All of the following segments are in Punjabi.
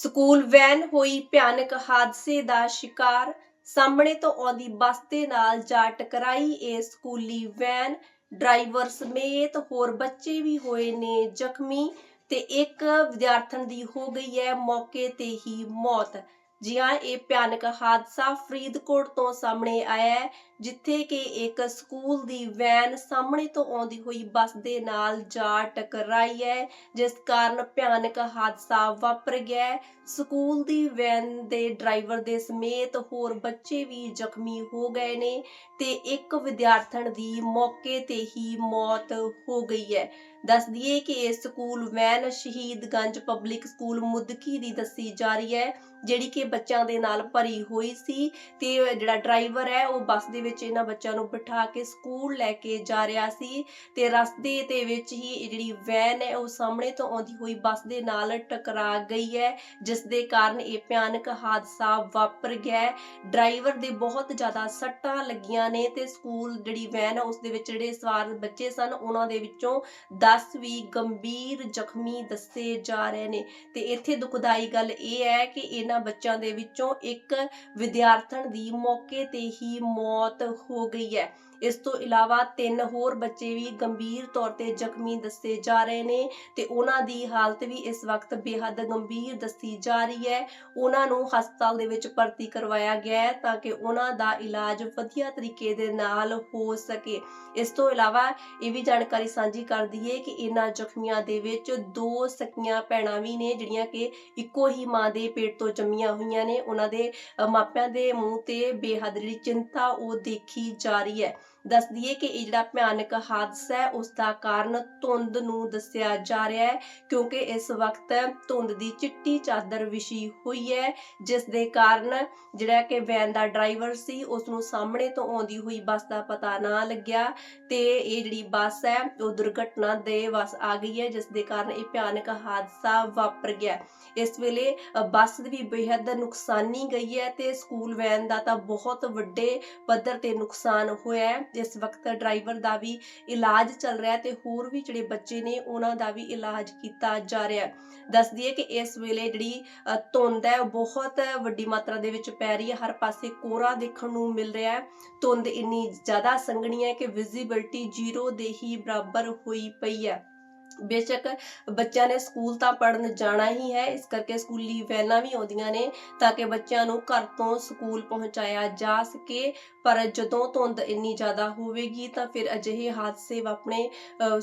ਸਕੂਲ ਵੈਨ ਹੋਈ ਭਿਆਨਕ ਹਾਦਸੇ ਦਾ ਸ਼ਿਕਾਰ, ਸਾਹਮਣੇ ਤੋਂ ਆਉਂਦੀ ਬੱਸ ਦੇ ਨਾਲ ਜਾ ਟਕਰਾਈ ਇਹ ਸਕੂਲੀ ਵੈਨ। ਡਰਾਈਵਰ ਸਮੇਤ ਹੋਰ ਬੱਚੇ ਵੀ ਹੋਏ ਨੇ ਜ਼ਖਮੀ ਤੇ ਇੱਕ ਵਿਦਿਆਰਥਣ ਦੀ ਹੋ ਗਈ ਹੈ ਮੌਕੇ ਤੇ ਹੀ ਮੌਤ। ਜੀ ਹਾਂ ਇਹ ਭਿਆਨਕ ਹਾਦਸਾ ਫਰੀਦਕੋਟ ਤੋਂ ਸਾਹਮਣੇ ਆਇਆ ਹੈ ਜਿੱਥੇ ਕਿ ਇੱਕ ਸਕੂਲ ਦੀ ਵੈਨ ਸਾਹਮਣੇ ਤੋਂ ਆਉਂਦੀ ਹੋਈ ਬੱਸ ਦੇ ਨਾਲ ਜਾ ਟਕਰਾਈ ਹੈ, ਜਿਸ ਕਾਰਨ ਭਿਆਨਕ ਹਾਦਸਾ ਵਾਪਰ ਗਿਆ ਸਕੂਲ ਦੀ ਵੈਨ ਦੇ ਡਰਾਈਵਰ ਦੇ ਸਮੇਤ ਹੋਰ ਬੱਚੇ ਵੀ ਜ਼ਖਮੀ ਹੋ ਗਏ ਨੇ ਤੇ ਇੱਕ ਵਿਦਿਆਰਥਣ ਦੀ ਮੌਕੇ ਤੇ ਹੀ ਮੌਤ ਹੋ ਗਈ ਹੈ। ਦੱਸ ਦਈਏ ਕਿ ਇਹ school van Shahidganj public school Mudki ਦੀ ਦੱਸੀ ਜਾ ਰਹੀ ਹੈ, ਜਿਹੜੀ ਕਿ ਬੱਚਿਆਂ ਦੇ ਨਾਲ ਭਰੀ ਹੋਈ ਸੀ ਤੇ ਜਿਹੜਾ ਡਰਾਈਵਰ ਹੈ, ਉਹ ਬੱਸ ਦੇ ਵਿੱਚ ਇਹਨਾਂ ਬੱਚਿਆਂ ਨੂੰ ਬਿਠਾ ਕੇ ਸਕੂਲ ਲੈ ਕੇ ਜਾ ਰਿਹਾ ਸੀ ਤੇ ਰਸਤੇ ਦੇ ਵਿੱਚ ਹੀ ਇਹ ਜਿਹੜੀ ਵੈਨ ਹੈ ਉਹ ਸਾਹਮਣੇ ਤੋਂ ਆਉਂਦੀ ਹੋਈ ਬੱਸ ਦੇ ਨਾਲ ਟਕਰਾ ਗਈ ਹੈ, ਜਿਸ ਦੇ ਕਾਰਨ ਇਹ ਭਿਆਨਕ ਹਾਦਸਾ ਵਾਪਰ ਗਿਆ ਡਰਾਈਵਰ ਦੇ ਬਹੁਤ ਜ਼ਿਆਦਾ ਸੱਟਾਂ ਲੱਗੀਆਂ ਨੇ ਤੇ ਸਕੂਲ ਜਿਹੜੀ ਵੈਨ ਹੈ ਉਸ ਦੇ ਵਿੱਚ ਜਿਹੜੇ ਸਵਾਰ ਬੱਚੇ ਸਨ, ਉਹਨਾਂ ਦੇ ਵਿੱਚੋਂ 10 ਵੀ ਗੰਭੀਰ ਜ਼ਖਮੀ ਦੱਸੇ ਜਾ ਰਹੇ ਨੇ। ਤੇ ਇੱਥੇ ਦੁਖਦਾਈ ਗੱਲ ਇਹ ਹੈ ਕਿ ਇਹਨਾਂ ਬੱਚਿਆਂ ਦੇ ਵਿੱਚੋਂ ਇੱਕ ਵਿਦਿਆਰਥਣ ਦੀ ਮੌਕੇ ਤੇ ਹੀ ਮੌਤ ਹੋ ਗਈ ਹੈ। ਇਸ ਤੋਂ ਇਲਾਵਾ ਤਿੰਨ ਹੋਰ ਬੱਚੇ ਵੀ ਗੰਭੀਰ ਤੌਰ ਤੇ ਜ਼ਖਮੀ ਦੱਸੇ ਜਾ ਰਹੇ ਨੇ ਤੇ ਉਹਨਾਂ ਦੀ ਹਾਲਤ ਵੀ ਇਸ ਵਕਤ ਬੇहद ਗੰਭੀਰ ਦੱਸੀ ਜਾ ਰਹੀ ਹੈ। ਉਹਨਾਂ ਨੂੰ ਹਸਪਤਾਲ ਦੇ ਵਿੱਚ ਭਰਤੀ ਕਰਵਾਇਆ ਗਿਆ ਹੈ ਤਾਂ ਕਿ ਉਹਨਾਂ ਦਾ ਇਲਾਜ ਵਧੀਆ ਤਰੀਕੇ ਦੇ ਨਾਲ ਹੋ ਸਕੇ। ਇਸ ਤੋਂ ਇਲਾਵਾ ਇਹ ਵੀ ਜਾਣਕਾਰੀ ਸਾਂਝੀ ਕਰ ਦਈਏ ਕਿ ਇਹਨਾਂ ਜ਼ਖਮੀਆਂ ਦੇ ਵਿੱਚ ਦੋ ਸਕੀਆਂ ਭੈਣਾਂ ਵੀ ਨੇ, ਜਿਹੜੀਆਂ ਕਿ ਇੱਕੋ ਹੀ ਮਾਂ ਦੇ ਪੇਟ ਤੋਂ ਜੰਮੀਆਂ ਹੋਈਆਂ ਨੇ। ਉਹਨਾਂ ਦੇ ਮਾਪਿਆਂ ਦੇ ਮੂੰਹ ਤੇ ਬੇਹੱਦ ਜਿਹੜੀ ਚਿੰਤਾ, ਉਹ ਦੇਖੀ ਜਾ ਰਹੀ ਹੈ। ਦੱਸ ਦਈਏ ਕਿ ਇਹ ਜਿਹੜਾ ਭਿਆਨਕ ਹਾਦਸਾ ਹੈ ਉਸ ਦਾ ਕਾਰਨ ਧੁੰਦ ਨੂੰ ਦੱਸਿਆ ਜਾ ਰਿਹਾ ਹੈ ਕਿਉਂਕਿ ਇਸ ਵਕਤ ਧੁੰਦ ਦੀ ਚਿੱਟੀ ਚਾਦਰ ਵਿਛੀ ਹੋਈ ਹੈ ਜਿਸ ਦੇ ਕਾਰਨ ਜਿਹੜਾ ਕਿ ਵੈਨ ਦਾ ਡਰਾਈਵਰ ਸੀ ਉਸ ਨੂੰ ਸਾਹਮਣੇ ਤੋਂ ਆਉਂਦੀ ਹੋਈ ਬੱਸ ਦਾ ਪਤਾ ਨਾ ਲੱਗਿਆ ਤੇ ਇਹ ਜਿਹੜੀ ਬੱਸ ਹੈ ਉਹ ਦੁਰਘਟਨਾ ਦੇ ਵਸ ਆ ਗਈ ਹੈ ਜਿਸ ਦੇ ਕਾਰਨ ਇਹ ਭਿਆਨਕ ਹਾਦਸਾ ਵਾਪਰ ਗਿਆ ਇਸ ਵੇਲੇ ਅ, ਬੱਸ ਵੀ ਬੇਹੱਦ ਨੁਕਸਾਨੀ ਗਈ ਹੈ ਤੇ ਸਕੂਲ ਵੈਨ ਦਾ ਤਾਂ ਬਹੁਤ ਵੱਡੇ ਪੱਧਰ ਤੇ ਨੁਕਸਾਨ ਹੋਇਆ ਹੈ। ਇਸ ਵਕਤ ਡਰਾਈਵਰ ਦਾ ਵੀ ਇਲਾਜ ਚੱਲ ਰਿਹਾ ਤੇ ਹੋਰ ਵੀ ਜਿਹੜੇ ਬੱਚੇ ਨੇ ਉਹਨਾਂ ਦਾ ਵੀ ਇਲਾਜ ਕੀਤਾ ਜਾ ਰਿਹਾ ਦੱਸ ਦਈਏ ਕਿ ਇਸ ਵੇਲੇ ਜਿਹੜੀ ਧੁੰਦ ਹੈ ਉਹ ਬਹੁਤ ਵੱਡੀ ਮਾਤਰਾ ਦੇ ਵਿੱਚ ਪੈ ਰਹੀ ਹੈ। ਹਰ ਪਾਸੇ ਕੋਹਰਾ ਦੇਖਣ ਨੂੰ ਮਿਲ ਰਿਹਾ ਹੈ। ਧੁੰਦ ਇੰਨੀ ਜ਼ਿਆਦਾ ਸੰਘਣੀ ਹੈ ਕਿ ਵਿਜ਼ਿਬਿਲਟੀ ਜ਼ੀਰੋ ਦੇ ਹੀ ਬਰਾਬਰ ਹੋਈ ਪਈ ਹੈ। ਬੇਸ਼ੱਕ ਬੱਚਿਆਂ ਨੇ ਸਕੂਲ ਤਾਂ ਪੜਨ ਜਾਣਾ ਹੀ ਹੈ ਇਸ ਕਰਕੇ ਸਕੂਲੀ ਵੈਨਾਂ ਵੀ ਆਉਂਦੀਆਂ ਨੇ ਤਾਂ ਕਿ ਬੱਚਿਆਂ ਨੂੰ ਘਰ ਤੋਂ ਸਕੂਲ ਪਹੁੰਚਾਇਆ ਜਾ ਸਕੇ। ਪਰ ਜਦੋਂ ਧੁੰਦ ਇੰਨੀ ਜ਼ਿਆਦਾ ਹੋਵੇਗੀ ਤਾਂ ਫਿਰ ਅਜਿਹੇ ਹਾਦਸੇ ਵਾਪਣੇ ਅ,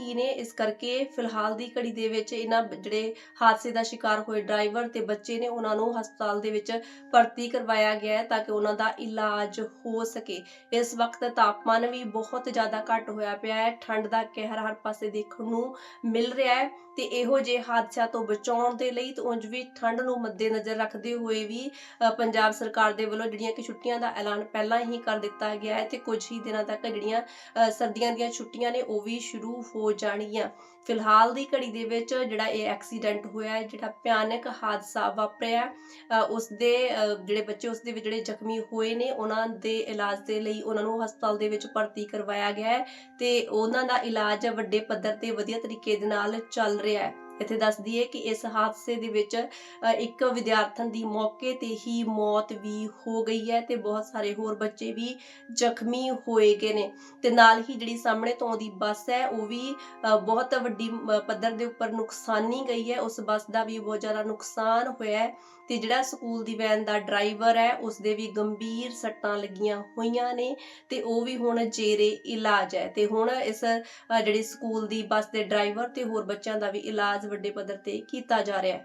ਹੀ ਨੇ। ਇਸ ਕਰਕੇ ਫਿਲਹਾਲ ਦੀ ਘੜੀ ਦੇ ਵਿੱਚ ਇਹਨਾਂ ਜਿਹੜੇ ਹਾਦਸੇ ਦਾ ਸ਼ਿਕਾਰ ਹੋਏ ਡਰਾਈਵਰ ਤੇ ਬੱਚੇ ਨੇ ਉਹਨਾਂ ਨੂੰ ਹਸਪਤਾਲ ਦੇ ਵਿੱਚ ਭਰਤੀ ਕਰਵਾਇਆ ਗਿਆ ਹੈ ਤਾਂ ਕਿ ਉਹਨਾਂ ਦਾ ਇਲਾਜ ਹੋ ਸਕੇ। ਇਸ ਵਕਤ ਤਾਪਮਾਨ ਵੀ ਬਹੁਤ ਜ਼ਿਆਦਾ ਘੱਟ ਹੋਇਆ ਪਿਆ ਹੈ। ਠੰਡ ਦਾ ਕਹਿਰ ਹਰ ਪਾਸੇ ਦੇਖਣ ਨੂੰ ਮਿਲ ਰਿਹਾ ਹੈ ਤੇ ਇਹੋ ਜਿਹੇ ਹਾਦਸਿਆਂ ਤੋਂ ਬਚਾਉਣ ਦੇ ਲਈ ਤੇ ਉਂਝ ਵੀ ਠੰਡ ਨੂੰ ਮੱਦੇਨਜ਼ਰ ਰੱਖਦੇ ਹੋਏ ਵੀ ਪੰਜਾਬ ਸਰਕਾਰ ਦੇ ਵੱਲੋਂ ਜਿਹੜੀਆਂ ਕਿ ਛੁੱਟੀਆਂ ਦਾ ਐਲਾਨ ਪਹਿਲਾਂ ਹੀ ਕਰ ਦਿੱਤਾ ਗਿਆ ਹੈ ਤੇ ਕੁਝ ਹੀ ਦਿਨਾਂ ਤੱਕ ਜਿਹੜੀਆਂ ਸਰਦੀਆਂ ਦੀਆਂ ਛੁੱਟੀਆਂ ਨੇ ਉਹ ਵੀ ਸ਼ੁਰੂ ਹੋ ਜਾਣਗੀਆਂ। ਫਿਲਹਾਲ ਦੀ ਘੜੀ ਦੇ ਵਿੱਚ ਜਿਹੜਾ ਇਹ ਐਕਸੀਡੈਂਟ ਹੋਇਆ ਹੈ ਜਿਹੜਾ ਭਿਆਨਕ ਹਾਦਸਾ ਵਾਪਰਿਆ ਹੈ, ਅ, ਉਸ ਦੇ ਜਿਹੜੇ ਬੱਚੇ ਉਸ ਦੇ ਵਿੱਚ ਜਿਹੜੇ ਜ਼ਖਮੀ ਹੋਏ ਨੇ ਉਹਨਾਂ ਦੇ ਇਲਾਜ ਦੇ ਲਈ ਉਹਨਾਂ ਨੂੰ ਹਸਪਤਾਲ ਦੇ ਵਿੱਚ ਭਰਤੀ ਕਰਵਾਇਆ ਗਿਆ ਹੈ ਤੇ ਉਹਨਾਂ ਦਾ ਇਲਾਜ ਵੱਡੇ ਪੱਧਰ ਤੇ ਵਧੀਆ ਤਰੀਕੇ ਦੇ ਨਾਲ ਚੱਲ ਰਿਹਾ ਹੈ। ਇੱਥੇ ਦੱਸਦੀ ਹੈ ਕਿ ਇਸ ਹਾਦਸੇ ਦੇ ਵਿੱਚ ਇੱਕ ਵਿਦਿਆਰਥਣ ਦੀ ਮੌਕੇ ਤੇ ਹੀ ਮੌਤ ਵੀ ਹੋ ਗਈ ਹੈ ਤੇ ਬਹੁਤ ਸਾਰੇ ਹੋਰ ਬੱਚੇ ਵੀ ਜ਼ਖਮੀ ਹੋਏ ਗਏ ਨੇ। ਤੇ ਨਾਲ ਹੀ ਜਿਹੜੀ ਸਾਹਮਣੇ ਤੋਂ ਆਉਂਦੀ ਬੱਸ ਹੈ, ਉਹ ਵੀ ਬਹੁਤ ਵੱਡੀ ਪੱਧਰ ਦੇ ਉੱਪਰ ਨੁਕਸਾਨੀ ਗਈ ਹੈ। ਉਸ ਬੱਸ ਦਾ ਵੀ ਬਹੁਤ ਜ਼ਿਆਦਾ ਨੁਕਸਾਨ ਹੋਇਆ ਹੈ ਤੇ ਜਿਹੜਾ ਸਕੂਲ ਦੀ ਵੈਨ ਦਾ ਡਰਾਈਵਰ ਹੈ, ਉਸ ਦੇ ਵੀ ਗੰਭੀਰ ਸੱਟਾਂ ਲੱਗੀਆਂ ਹੋਈਆਂ ਨੇ ਤੇ ਉਹ ਵੀ ਹੁਣ ਜੇਰੇ ਇਲਾਜ ਹੈ। ਤੇ ਹੁਣ ਇਸ ਜਿਹੜੀ ਸਕੂਲ ਦੀ ਬੱਸ ਦੇ ਡਰਾਈਵਰ ਤੇ ਹੋਰ ਬੱਚਿਆਂ ਦਾ ਵੀ ਇਲਾਜ ਵੱਡੇ ਪੱਧਰ ਤੇ ਕੀਤਾ ਜਾ ਰਿਹਾ ਹੈ।